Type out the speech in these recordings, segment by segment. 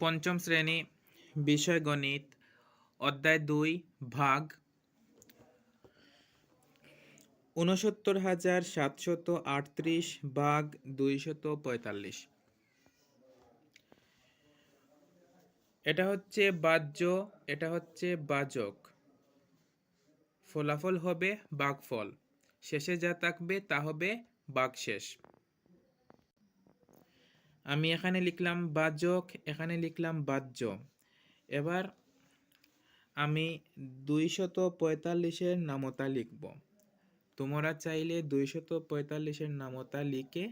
পঞ্চম শ্রেণি, বিষয় গণিত, অধ্যায় দুই, ভাগ উনসত্তর হাজার সাতশত আটত্রিশ ভাগ দুইশত পঁয়তাল্লিশ। এটা হচ্ছে বাহ্য, এটা হচ্ছে বাজক ফলাফল হবে বাঘফল শেষে যা থাকবে তা হবে বাঘশেষ আমি এখানে লিখলাম বাজক, এখানে লিখলাম বাহ্য। এবার আমি দুইশত পঁয়তাল্লিশের নামতা লিখব। তোমরা চাইলে দুইশত পঁয়তাল্লিশের নামতা লিখে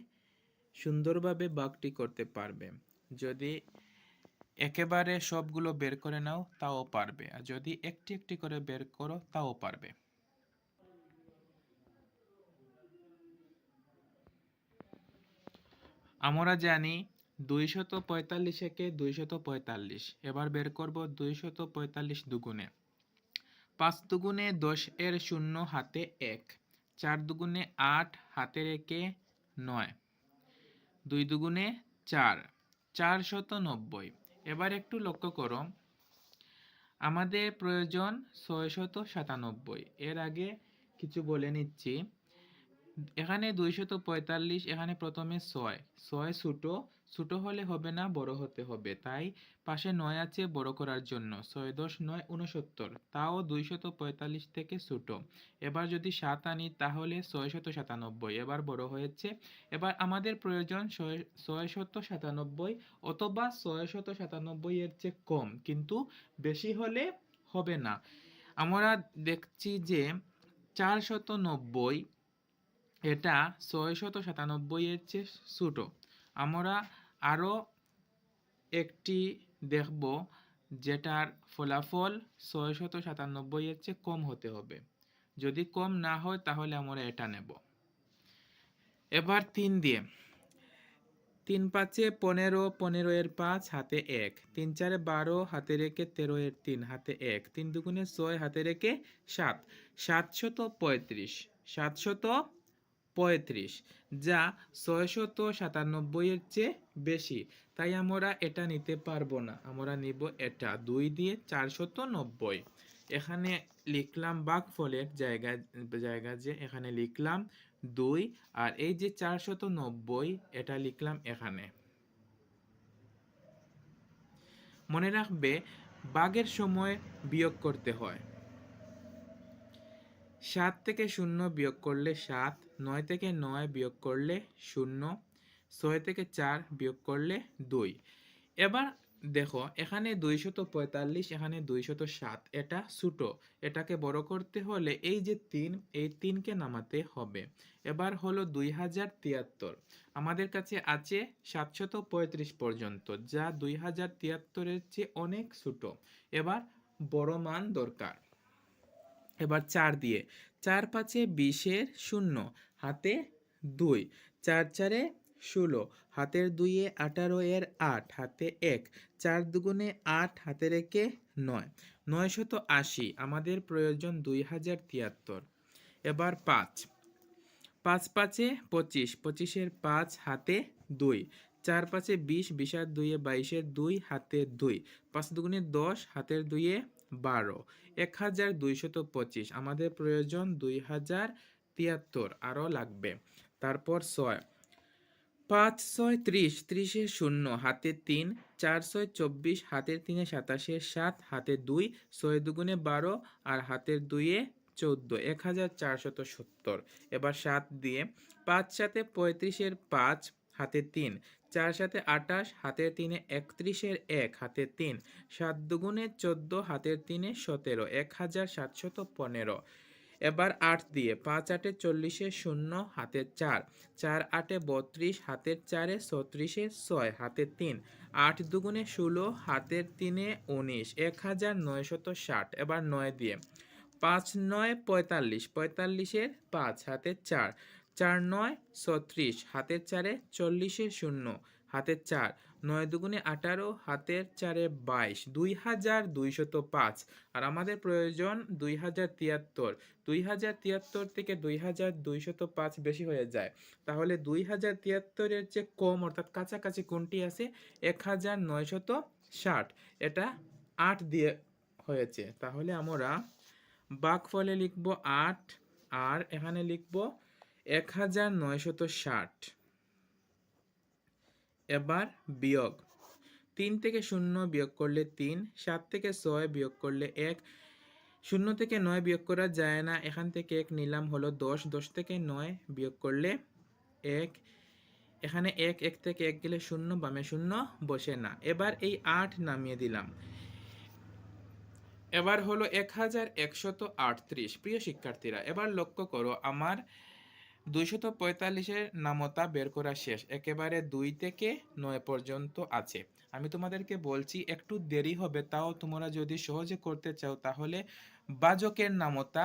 সুন্দরভাবে বাঘটি করতে পারবে। যদি একেবারে সবগুলো বের করে নাও, তাও পারবে। আর যদি একটি একটি করে বের করো, তাও পারবে। আমরা জানি দুইশত পঁয়তাল্লিশ একে দুইশত পঁয়তাল্লিশ। এবার বের করব দুইশত পঁয়তাল্লিশ দুগুণে। পাঁচ দুগুণে দশ এর শূন্য হাতে এক। চার দুগুণে আট হাতে রেখে নয়। দুই দুগুণে চার। চারশত নব্বই। এবার একটু লক্ষ্য করো। আমাদের প্রয়োজন ছয়শত সাতানব্বই। এর আগে কিছু বলে নিচ্ছি। এখানে দুইশত পঁয়তাল্লিশ, এখানে প্রথমে ছয়। ছয় ছোটো ছোটো হলে হবে না, বড় হতে হবে। তাই পাশে নয় আছে বড় করার জন্য। ছয় দশ নয় উনসত্তর তাও দুইশত পঁয়তাল্লিশ থেকে ছোটো। এবার যদি সাত আনি, তাহলে ছয়শত সাতানব্বই। এবার বড় হয়েছে। এবার আমাদের প্রয়োজন ছয়, ছয়শত সাতানব্বই অথবা ছয়শত সাতানব্বই এর চেয়ে কম। কিন্তু বেশি হলে হবে না। আমরা দেখছি যে চারশত নব্বই এটা ছয়শত সাতানব্বই এর চেয়ে ছোটো। আমরা আরও একটি দেখব যেটার ফলাফল ছয়শত সাতানব্বই এর চেয়ে কম হতে হবে। যদি কম না হয়, তাহলে আমরা এটা নেব। এবার তিন দিয়ে। তিন পাঁচে পনেরো পনেরো এর পাঁচ, হাতে এক। তিন চারে বারো, হাতে রেখে তেরো এর তিন, হাতে এক। তিন দুগুণে ছয়, হাতে রেখে সাত। সাতশত পঁয়ত্রিশ। সাতশত পঁয়ত্রিশ, যা ছয়শত সাতানব্বইয়ের চেয়ে বেশি। তাই আমরা এটা নিতে পারব না। আমরা নিব এটা, দুই দিয়ে চারশত নব্বই। এখানে লিখলাম বাঘফলের জায়গা জায়গা যে এখানে লিখলাম দুই, আর এই যে চারশত নব্বই, এটা লিখলাম এখানে। মনে রাখবে, বাঘের সময় বিয়োগ করতে হয়। সাত থেকে শূন্য বিয়োগ করলে সাত, নয় থেকে নয় বিয়োগ করলে শূন্য, ছয় থেকে চার বিয়োগ করলে দুই। এবার দেখো, এখানে দুইশত পঁয়তাল্লিশ, এখানে দুইশত সাত, এটা ছোটো। এটাকে বড় করতে হলে এই যে তিন, এই তিনকে নামাতে হবে। এবার হলো দুই হাজার তিয়াত্তর। আমাদের কাছে আছে সাতশত পঁয়ত্রিশ পর্যন্ত, যা দুই হাজার তিয়াত্তরের চেয়ে অনেক ছোটো। এবার বড় মান দরকার। এবার চার দিয়ে। চার পাঁচে বিশের শূন্য, হাতে দুই। চার চারে ষোলো, হাতের দুইয়ে আঠারো এর আট, হাতে এক। চার দুগুণে আট, হাতে রেখে নয়। নয়শত আশি, আমাদের প্রয়োজন দুই হাজার তিয়াত্তর। এবার পাঁচ। পাঁচ পাঁচে পঁচিশ, পঁচিশের পাঁচ, হাতে দুই। চার পাঁচে বিশ বিশ আর দুইয়ে বাইশের দুই, হাতে দুই। পাঁচ দুগুণে দশ, হাতের দুইয়ে বারো। এক হাজার দুইশত পঁচিশ। আমাদের প্রয়োজন দুই হাজার তিয়াত্তর আরও লাগবে। তারপর ছয়। পাঁচ ছয় ত্রিশ, ত্রিশে শূন্য, হাতে তিন চার ছয় চব্বিশ হাতের তিনে সাতাশে সাত, হাতে দুই, ছয় দুগুণে বারো আর হাতের দুইয়ে চোদ্দ এক হাজার চারশত সত্তর। এবার সাত দিয়ে পাঁচ সাথে পঁয়ত্রিশের পাঁচ হাতে তিন, চার সাথে আটাশ হাতের তিনে একত্রিশের এক হাতে তিন, সাত দুগুণে চোদ্দ, হাতের তিনে সতেরো, এক হাজার সাতশত পনেরো। এবার আট দিয়ে পাঁচ আটে চল্লিশে শূন্য হাতে চার চার আটে বত্রিশ, হাতের চারে ছত্রিশে ছয় হাতে তিন, আট দুগুণে ষোলো, হাতের তিনে উনিশ, এক হাজার নয়শত ষাট। এবার নয় দিয়ে পাঁচ নয় পঁয়তাল্লিশ, পঁয়তাল্লিশের পাঁচ হাতে চার চার নয় ছত্রিশ, হাতের চারে চল্লিশে শূন্য, হাতের চার নয় দুগুণে আঠারো, হাতের চারে বাইশ, দুই হাজার দুইশত পাঁচ। আর আমাদের প্রয়োজন দুই হাজার তিয়াত্তর, দুই হাজার তিয়াত্তর থেকে দুই হাজার দুইশত পাঁচ বেশি হয়ে যায়। তাহলে দুই হাজার তিয়াত্তরের চেয়ে কম, অর্থাৎ কাছাকাছি কোনটি আছে? এক হাজার নয়শত ষাট। এটা আট দিয়ে হয়েছে। তাহলে আমরা বাঘ ফলে লিখব আট, আর এখানে লিখব এক হাজার নয়শত ষাট। এবার বিয়োগ। তিন থেকে শূন্য বিয়োগ করলে তিন, সাত থেকে ছয় বিয়োগ করলে এক। শূন্য থেকে নয় বিয়োগ করা যায় না, এখান থেকে এক নিলাম হলো দশ। দশ থেকে নয় বিয়োগ করলে এক। এখানে এক এক থেকে এক গেলে শূন্য, বামে শূন্য বসে না। এবার এই আট নামিয়ে দিলাম। এবার হলো এক হাজার একশত আটত্রিশ। প্রিয় শিক্ষার্থীরা, এবার লক্ষ্য করো, আমার দুইশত পঁয়তাল্লিশের নামতা বের করা শেষ, একেবারে দুই থেকে নয় পর্যন্ত আছে। আমি তোমাদেরকে বলছি, একটু দেরি হবে, তাও তোমরা যদি সহজে করতে চাও, তাহলে বাজকের নামতা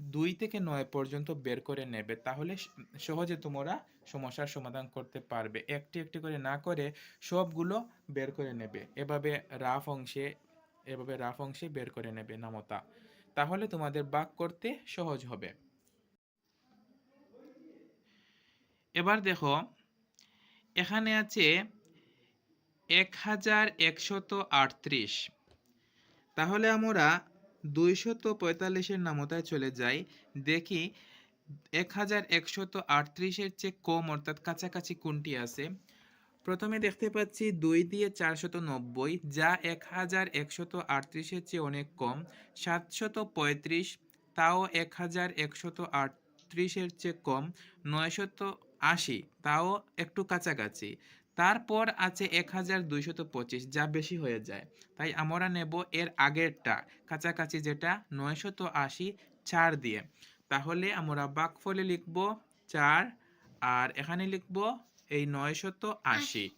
দুই থেকে নয় পর্যন্ত বের করে নেবে। তাহলে সহজে তোমরা সমস্যার সমাধান করতে পারবে। একটি একটি করে না করে সবগুলো বের করে নেবে। এভাবে রাফ অংশে, এভাবে রাফ অংশে বের করে নেবে নামতা। তাহলে তোমাদের বাক করতে সহজ হবে। এবার দেখো, এখানে আছে এক হাজার একশত আটত্রিশ। তাহলে আমরা দুইশত পঁয়তাল্লিশের নামতায় চলে যাই। দেখি এক হাজার একশত আটত্রিশের চেয়ে কম, অর্থাৎ কাছাকাছি কোনটি আছে? প্রথমে দেখতে পাচ্ছি দুই দিয়ে চারশত নব্বই, যা এক হাজার একশত আটত্রিশের চেয়ে অনেক কম। সাতশত পঁয়ত্রিশ, তাও এক হাজার একশত আটত্রিশের চেয়ে কম। নয়শত আশি, তাও একটু কাছাকাছি। তারপর আছে এক হাজার দুইশত পঁচিশ, যা বেশি হয়ে যায়। তাই আমরা নেব এর আগেরটা, কাছাকাছি যেটা নয়শত আশি চার দিয়ে। তাহলে আমরা বাকফলে লিখব চার, আর এখানে লিখব এই নয়শত আশি।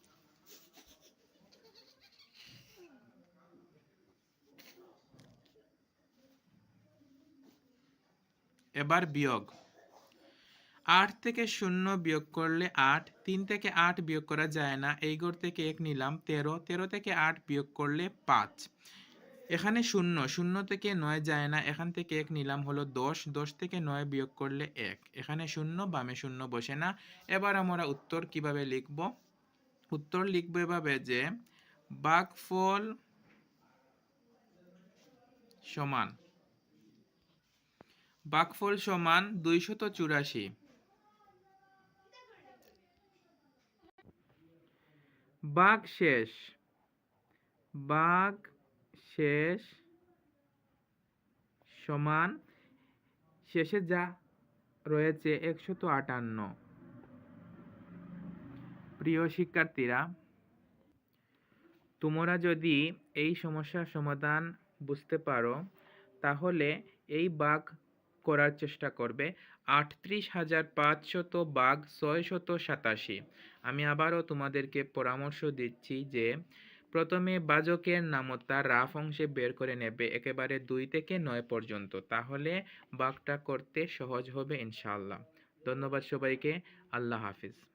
এবার বিয়োগ। আট থেকে শূন্য বিয়োগ করলে আট, তিন থেকে আট বিয়োগ করা যায় না। এই ঘর থেকে এক নিলাম, তেরো তেরো থেকে আট বিয়োগ করলে পাঁচ। এখানে শূন্য শূন্য থেকে নয় যায় না, এখান থেকে এক নিলাম হলো দশ দশ থেকে নয় বিয়োগ করলে এক। এখানে শূন্য, বামে শূন্য বসে না। এবার আমরা উত্তর কীভাবে লিখব? উত্তর লিখব এভাবে যে বাঘফল সমান বাঘফল সমান দুইশত চুরাশি। বাঘ শেষ। বাঘ শেষ সমান শেষে যা রয়েছে একশত আটান্ন। প্রিয় শিক্ষার্থীরা, তোমরা যদি এই সমস্যার সমাধান বুঝতে পারো, তাহলে এই বাঘ করার চেষ্টা করবে। আটত্রিশ হাজার পাঁচশত বাঘ, ছয়শত সাতাশি। আমি আবারও তোমাদেরকে পরামর্শ দিচ্ছি যে, প্রথমে বাজকের নামতা রাফ অংশে বের করে নেবে একেবারে দুই থেকে নয় পর্যন্ত। তাহলে বাঘটা করতে সহজ হবে ইনশাল্লাহ ধন্যবাদ সবাইকে। আল্লাহ হাফিজ।